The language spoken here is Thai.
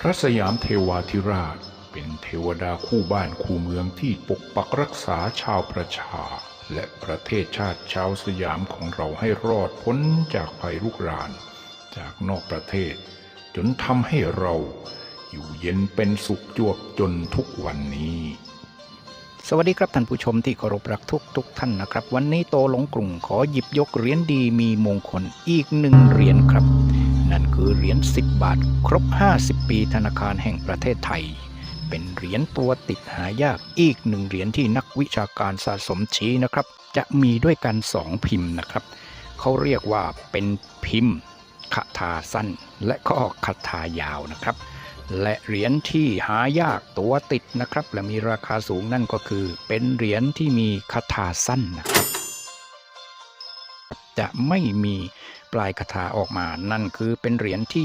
พระสยามเทวาธิราชเป็นเทวดาคู่บ้านคู่เมืองที่ปกปักรักษาชาวประชา และประเทศชาติชาวสยามของเราให้รอดพ้นจากภัยรุกราน จากนอกประเทศ จนทำให้เราอยู่เย็นเป็นสุขจวบจนทุกวันนี้ สวัสดีครับท่านผู้ชมที่เคารพรักทุกทุกท่านนะครับ วันนี้โตหลงกรุงขอหยิบยกเหรียญดีมีมงคลอีกหนึ่งเหรียญครับ นั่นคือเหรียญ 10 บาท ครบ 50 ปีธนาคารแห่งประเทศไทย เป็นเหรียญตัวติดหายากอีกหนึ่งเหรียญที่นักวิชาการสะสมชี้นะครับ จะมีด้วยกันสองพิมพ์นะครับ เขาเรียกว่าเป็นพิมพ์คาถาสั้น และก็คาถายาวนะครับ และเหรียญที่หายากตัวติดนะครับ และมีราคาสูงนั่นก็คือ เป็นเหรียญที่มีคาถาสั้นนะครับ จะไม่มีปลายคาถาออกมานั่นคือเป็นเหรียญที่